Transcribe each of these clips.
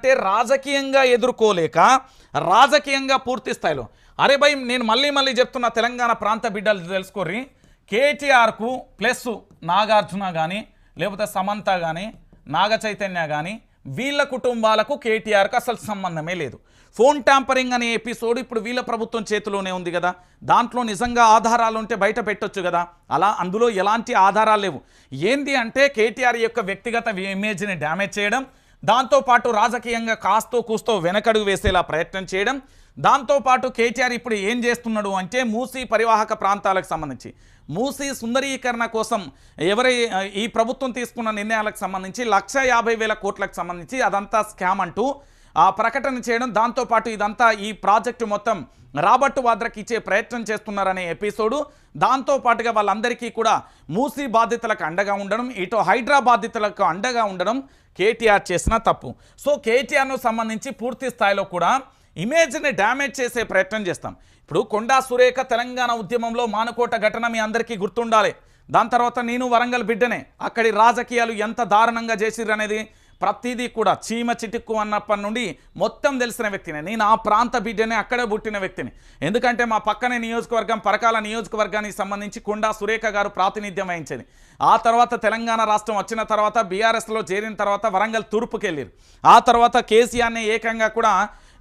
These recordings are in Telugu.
అంటే రాజకీయంగా ఎదుర్కోలేక రాజకీయంగా పూర్తి స్థాయిలో. అరే భయ్ నేను మళ్ళీ మళ్ళీ చెప్తున్న తెలంగాణ ప్రాంత బిడ్డలు తెలుసుకోర్రి. కేటీఆర్కు ప్లస్ నాగార్జున కానీ లేకపోతే సమంత కానీ నాగ చైతన్య కానీ వీళ్ళ కుటుంబాలకు కేటీఆర్కు అసలు సంబంధమే లేదు. ఫోన్ ట్యాంపరింగ్ అనే ఎపిసోడ్ ఇప్పుడు వీళ్ళ ప్రభుత్వం చేతిలోనే ఉంది కదా. దాంట్లో నిజంగా ఆధారాలు ఉంటే బయట పెట్టొచ్చు కదా. అలా అందులో ఎలాంటి ఆధారాలు లేవు. ఏంది అంటే కేటీఆర్ యొక్క వ్యక్తిగత ఇమేజ్ని డ్యామేజ్ చేయడం దాంతోపాటు రాజకీయంగా కాస్తో కూస్తో వెనకడుగు వేసేలా ప్రయత్నం చేయడం దాంతోపాటు కేటీఆర్ ఇప్పుడు ఏం చేస్తున్నాడు అంటే మూసీ పరివాహక ప్రాంతాలకు సంబంధించి మూసీ సుందరీకరణ కోసం ఎవరై ఈ ప్రభుత్వం తీసుకున్న నిర్ణయాలకు సంబంధించి లక్ష యాభై వేల కోట్లకు సంబంధించి అదంతా స్కామ్ అంటూ ఆ ప్రకటన చేయడం దాంతోపాటు ఇదంతా ఈ ప్రాజెక్టు మొత్తం రాబర్ట్ వాద్రకి ఇచ్చే ప్రయత్నం చేస్తున్నారనే ఎపిసోడు. దాంతోపాటుగా వాళ్ళందరికీ కూడా మూసీ బాధితులకు అండగా ఉండడం ఇటు హైడ్రా బాధితులకు అండగా ఉండడం కేటీఆర్ చేసిన తప్పు. సో కేటీఆర్ను సంబంధించి పూర్తి స్థాయిలో కూడా ఇమేజ్ని డ్యామేజ్ చేసే ప్రయత్నం చేస్తాం. ఇప్పుడు కొండా సురేఖ తెలంగాణ ఉద్యమంలో మానుకోట ఘటన మీ అందరికీ గుర్తుండాలి. దాని తర్వాత నేను వరంగల్ బిడ్డనే. అక్కడి రాజకీయాలు ఎంత దారుణంగా చేసిర్రు అనేది ప్రతిదీ కూడా చీమ చిటిక్కు అన్నప్పటి నుండి మొత్తం తెలిసిన వ్యక్తిని. నేను ఆ ప్రాంత బిడ్డనే అక్కడే పుట్టిన వ్యక్తిని. ఎందుకంటే మా పక్కనే నియోజకవర్గం పరకాల నియోజకవర్గానికి సంబంధించి కొండా సురేఖ గారు ప్రాతినిధ్యం వహించింది. ఆ తర్వాత తెలంగాణ రాష్ట్రం వచ్చిన తర్వాత బీఆర్ఎస్లో చేరిన తర్వాత వరంగల్ తూర్పుకెళ్ళారు. ఆ తర్వాత కేసీఆర్ని ఏకంగా కూడా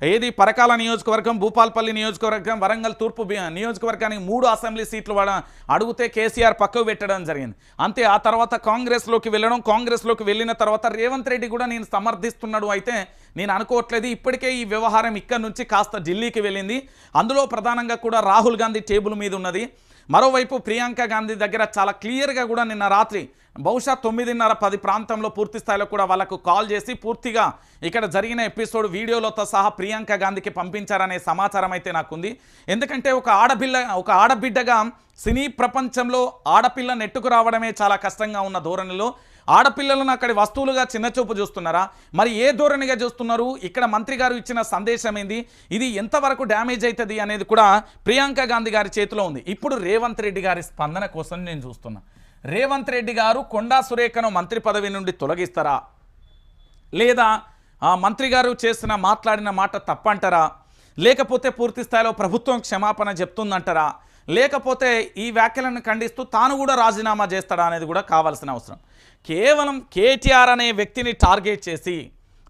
ఏది పరకాల నియోజకవర్గం భూపాల్పల్లి నియోజకవర్గం వరంగల్ తూర్పు నియోజకవర్గానికి మూడు అసెంబ్లీ సీట్లు వాడడం అడిగితే కేసీఆర్ పక్కకు పెట్టడం జరిగింది. అంతే ఆ తర్వాత కాంగ్రెస్లోకి వెళ్ళడం కాంగ్రెస్లోకి వెళ్ళిన తర్వాత రేవంత్ రెడ్డి కూడా నేను సమర్థిస్తున్నాడు అయితే నేను అనుకోవట్లేదు. ఇప్పటికే ఈ వ్యవహారం ఇక్కడ నుంచి కాస్త ఢిల్లీకి వెళ్ళింది. అందులో ప్రధానంగా కూడా రాహుల్ గాంధీ టేబుల్ మీద ఉన్నది. మరోవైపు ప్రియాంక గాంధీ దగ్గర చాలా క్లియర్గా కూడా నిన్న రాత్రి బహుశా తొమ్మిదిన్నర పది ప్రాంతంలో పూర్తి స్థాయిలో కూడా వాళ్ళకు కాల్ చేసి పూర్తిగా ఇక్కడ జరిగిన ఎపిసోడ్ వీడియోలతో సహా ప్రియాంక గాంధీకి పంపించారనే సమాచారం అయితే నాకుంది. ఎందుకంటే ఒక ఆడపిల్ల ఒక ఆడబిడ్డగా సినీ ప్రపంచంలో ఆడపిల్ల నెట్టుకు రావడమే చాలా కష్టంగా ఉన్న ధోరణిలో ఆడపిల్లలను అక్కడి వస్తువులుగా చిన్నచూపు చూస్తున్నారా? మరి ఏ ధోరణిగా చూస్తున్నారు? ఇక్కడ మంత్రి గారు ఇచ్చిన సందేశం ఏంది? ఇది ఎంతవరకు డ్యామేజ్ అవుతుంది అనేది కూడా ప్రియాంక గాంధీ గారి చేతిలో ఉంది. ఇప్పుడు రేవంత్ రెడ్డి గారి స్పందన కోసం నేను చూస్తున్నా. రేవంత్ రెడ్డి గారు కొండా సురేఖను మంత్రి పదవి నుండి తొలగిస్తారా? లేదా మంత్రి గారు చేసిన మాట్లాడిన మాట తప్పంటారా? లేకపోతే పూర్తి స్థాయిలో ప్రభుత్వం క్షమాపణ చెప్తుందంటారా? లేకపోతే ఈ వ్యాఖ్యలను ఖండిస్తూ తాను కూడా రాజీనామా చేస్తాడా అనేది కూడా కావాల్సిన అవసరం. కేవలం కేటీఆర్ అనే వ్యక్తిని టార్గెట్ చేసి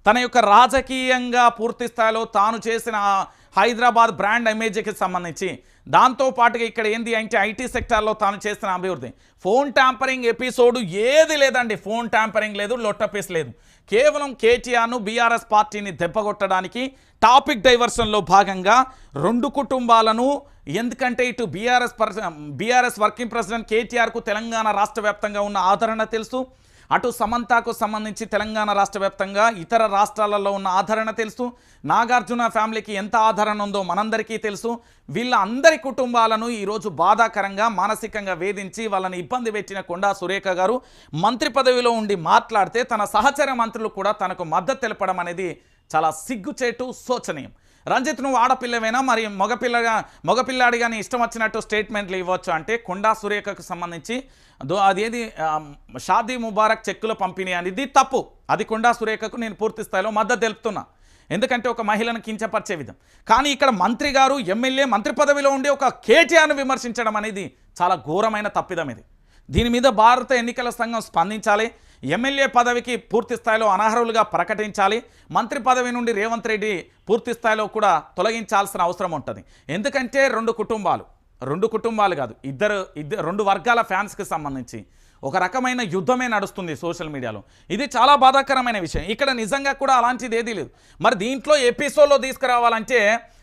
తన యొక్క రాజకీయంగా పూర్తి స్థాయిలో తాను చేసిన హైదరాబాద్ బ్రాండ్ ఇమేజ్కి సంబంధించి దాంతో పాటుగా ఇక్కడ ఏంది అంటే ఐటీ సెక్టార్లో తాను చేసిన అభివృద్ధి. ఫోన్ ట్యాంపరింగ్ ఎపిసోడ్ ఏది లేదండి. ఫోన్ ట్యాంపరింగ్ లేదు లొట్టపీస్ లేదు. కేవలం కేటీఆర్ను బీఆర్ఎస్ పార్టీని దెబ్బగొట్టడానికి టాపిక్ డైవర్షన్లో భాగంగా రెండు కుటుంబాలను ఎందుకంటే ఇటు బీఆర్ఎస్ బీఆర్ఎస్ వర్కింగ్ ప్రెసిడెంట్ కేటీఆర్కు తెలంగాణ రాష్ట్ర వ్యాప్తంగా ఉన్న ఆదరణ తెలుసు. అటు సమంతకు సంబంధించి తెలంగాణ రాష్ట్ర వ్యాప్తంగా ఇతర రాష్ట్రాలలో ఉన్న ఆదరణ తెలుసు. నాగార్జున ఫ్యామిలీకి ఎంత ఆదరణ ఉందో మనందరికీ తెలుసు. వీళ్ళ అందరి కుటుంబాలను ఈరోజు బాధాకరంగా మానసికంగా వేధించి వాళ్ళని ఇబ్బంది పెట్టిన కొండా సురేఖ గారు మంత్రి పదవిలో ఉండి మాట్లాడితే తన సహచర మంత్రులు కూడా తనకు మద్దతు తెలపడం అనేది చాలా సిగ్గుచేటు శోచనీయం. రంజిత్ నువ్వు ఆడపిల్లవేనా? మరి మగపిల్లగా మగపిల్లాడిగా నీ ఇష్టం వచ్చినట్టు స్టేట్మెంట్లు ఇవ్వచ్చు అంటే కొండా సురేఖకు సంబంధించి దో- అదేది షాదీ ముబారక్ చెక్కుల పంపిణీ అనేది తప్పు. అది కొండా సురేఖకు నేను పూర్తి స్థాయిలో మద్దతు తెలుపుతున్నా. ఎందుకంటే ఒక మహిళను కించపరిచే విధం. కానీ ఇక్కడ మంత్రి గారు ఎమ్మెల్యే మంత్రి పదవిలో ఉండే ఒక కేటీఆర్ను విమర్శించడం అనేది చాలా ఘోరమైన తప్పిదం ఇది. దీని మీద భారత ఎన్నికల సంఘం స్పందించాలి. ఎమ్మెల్యే పదవికి పూర్తి స్థాయిలో అనర్హులుగా ప్రకటించాలి. మంత్రి పదవి నుండి రేవంత్ రెడ్డి పూర్తి స్థాయిలో కూడా తొలగించాల్సిన అవసరం ఉంటుంది. ఎందుకంటే రెండు కుటుంబాలు రెండు కుటుంబాలు కాదు ఇద్దరు ఇద్దరు రెండు వర్గాల ఫ్యాన్స్కి సంబంధించి ఒక రకమైన యుద్ధమే నడుస్తుంది సోషల్ మీడియాలో. ఇది చాలా బాధాకరమైన విషయం. ఇక్కడ నిజంగా కూడా అలాంటిది ఏదీ లేదు. మరి దీంట్లో ఎపిసోడ్లో తీసుకురావాలంటే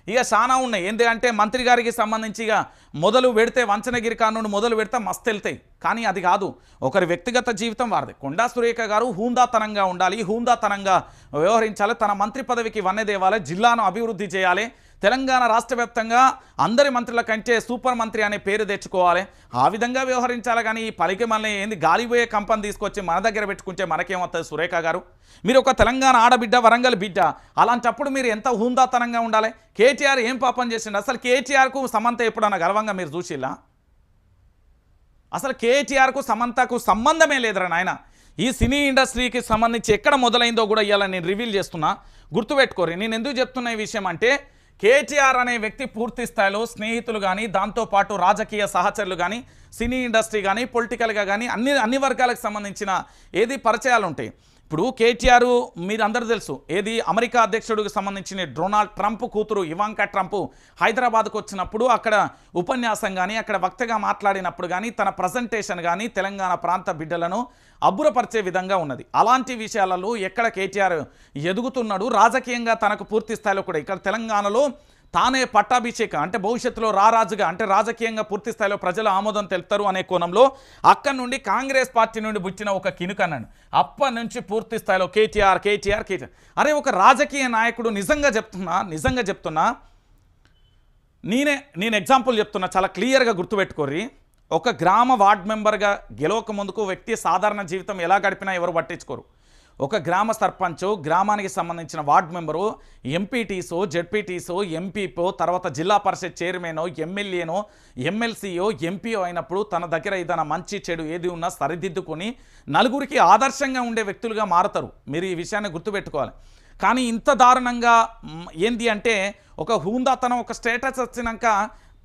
ఇక చాలా ఉన్నాయి. ఎందుకంటే అంటే మంత్రి గారికి సంబంధించి ఇక మొదలు పెడితే వంచనగిరి కానుండి మొదలు పెడితే మస్తు వెళ్తాయి కానీ అది కాదు. ఒకరి వ్యక్తిగత జీవితం వారిది. కొండా సురేఖ గారు హూందాతనంగా ఉండాలి. హూందాతనంగా వ్యవహరించాలి. తన మంత్రి పదవికి వన్నెదేవాలి జిల్లాను అభివృద్ధి చేయాలి. తెలంగాణ రాష్ట్ర వ్యాప్తంగా అందరి మంత్రుల కంటే సూపర్ మంత్రి అనే పేరు తెచ్చుకోవాలి. ఆ విధంగా వ్యవహరించాలి. కానీ ఈ పలికి మళ్ళీ ఏంది? గాలిపోయే కంపని తీసుకొచ్చి మన దగ్గర పెట్టుకుంటే మనకేమవుతుంది సురేఖ గారు? మీరు ఒక తెలంగాణ ఆడబిడ్డ వరంగల్ బిడ్డ. అలాంటప్పుడు మీరు ఎంత హూందాతనంగా ఉండాలి? కేటీఆర్ ఏం పాపం చేసిండు? అసలు కేటీఆర్కు సమంత ఎప్పుడన్నా గర్వంగా మీరు చూసిల్లా? అసలు కేటీఆర్కు సమంతకు సంబంధమే లేదురా నాయన. ఈ సినీ ఇండస్ట్రీకి సంబంధించి ఎక్కడ మొదలైందో కూడా ఇవాళ నేను రివీల్ చేస్తున్నా. గుర్తుపెట్టుకోరి నేను ఎందుకు చెప్తున్న ఈ విషయం అంటే కేటీఆర్ అనే వ్యక్తి పూర్తి స్థాయిలో స్నేహితులు కానీ దాంతోపాటు రాజకీయ సహచరులు కానీ సినీ ఇండస్ట్రీ కానీ పొలిటికల్గా కానీ అన్ని అన్ని వర్గాలకు సంబంధించిన ఏది పరిచయాలు ఉంటాయి. ఇప్పుడు కేటీఆర్ మీరు అందరూ తెలుసు ఏది అమెరికా అధ్యక్షుడికి సంబంధించిన డొనాల్డ్ ట్రంప్ కూతురు ఇవాంకా ట్రంప్ హైదరాబాద్కు వచ్చినప్పుడు అక్కడ ఉపన్యాసం కానీ అక్కడ వక్తగా మాట్లాడినప్పుడు కానీ తన ప్రజెంటేషన్ కానీ తెలంగాణ ప్రాంత బిడ్డలను అబ్బురపరిచే విధంగా ఉన్నది. అలాంటి విషయాలలో ఎక్కడ కేటీఆర్ ఎదుగుతున్నాడు? రాజకీయంగా తనకు పూర్తి స్థాయిలో కూడా ఇక్కడ తెలంగాణలో తానే పట్టాభిషేక అంటే భవిష్యత్తులో రారాజుగా అంటే రాజకీయంగా పూర్తి స్థాయిలో ప్రజలు ఆమోదం తెలుపుతారు అనే కోణంలో అక్కడి నుండి కాంగ్రెస్ పార్టీ నుండి పుట్టిన ఒక కినుకన్నాను అప్పటి నుంచి పూర్తి స్థాయిలో కేటీఆర్ కేటీఆర్ కేటీఆర్. అరే ఒక రాజకీయ నాయకుడు నిజంగా చెప్తున్నా నిజంగా చెప్తున్నా నేనే నేను ఎగ్జాంపుల్ చెప్తున్నా చాలా క్లియర్గా గుర్తుపెట్టుకోర్రి. ఒక గ్రామ వార్డ్ మెంబర్గా గెలవక ముందుకు వ్యక్తి సాధారణ జీవితం ఎలా గడిపినా ఎవరు పట్టించుకోరు. ఒక గ్రామ సర్పంచ్ గ్రామానికి సంబంధించిన వార్డ్ మెంబరు ఎంపీటీసో జెడ్పీటీసో ఎంపీపో తర్వాత జిల్లా పరిషత్ చైర్మనో ఎమ్మెల్యేనో ఎమ్మెల్సీయో ఎంపీఓ అయినప్పుడు తన దగ్గర ఏదైనా మంచి చెడు ఏది ఉన్నా సరిదిద్దుకొని నలుగురికి ఆదర్శంగా ఉండే వ్యక్తులుగా మారతారు. మీరు ఈ విషయాన్ని గుర్తుపెట్టుకోవాలి. కానీ ఇంత దారుణంగా ఏంది అంటే ఒక హూందాతనం ఒక స్టేటస్ వచ్చినాక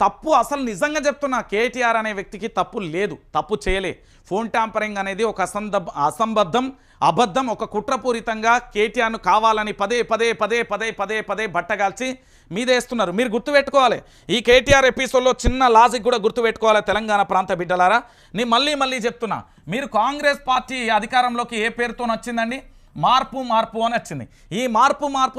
తప్పు అసలు నిజంగా చెప్తున్నా. కేటీఆర్ అనే వ్యక్తికి తప్పు లేదు. తప్పు చేయలే. ఫోన్ ట్యాంపరింగ్ అనేది ఒక అసందబ్ అసంబద్ధం అబద్ధం ఒక కుట్రపూరితంగా కేటీఆర్ను కావాలని పదే పదే పదే పదే పదే పదే బట్టగాల్చి మీదేస్తున్నారు. మీరు గుర్తుపెట్టుకోవాలి. ఈ కేటీఆర్ ఎపిసోడ్లో చిన్న లాజిక్ కూడా గుర్తుపెట్టుకోవాలి తెలంగాణ ప్రాంత బిడ్డలారా. నేను మళ్ళీ మళ్ళీ చెప్తున్నా. మీరు కాంగ్రెస్ పార్టీ అధికారంలోకి ఏ పేరుతో వచ్చిందండి మార్పు మార్పు అని వచ్చింది. ఈ మార్పు మార్పు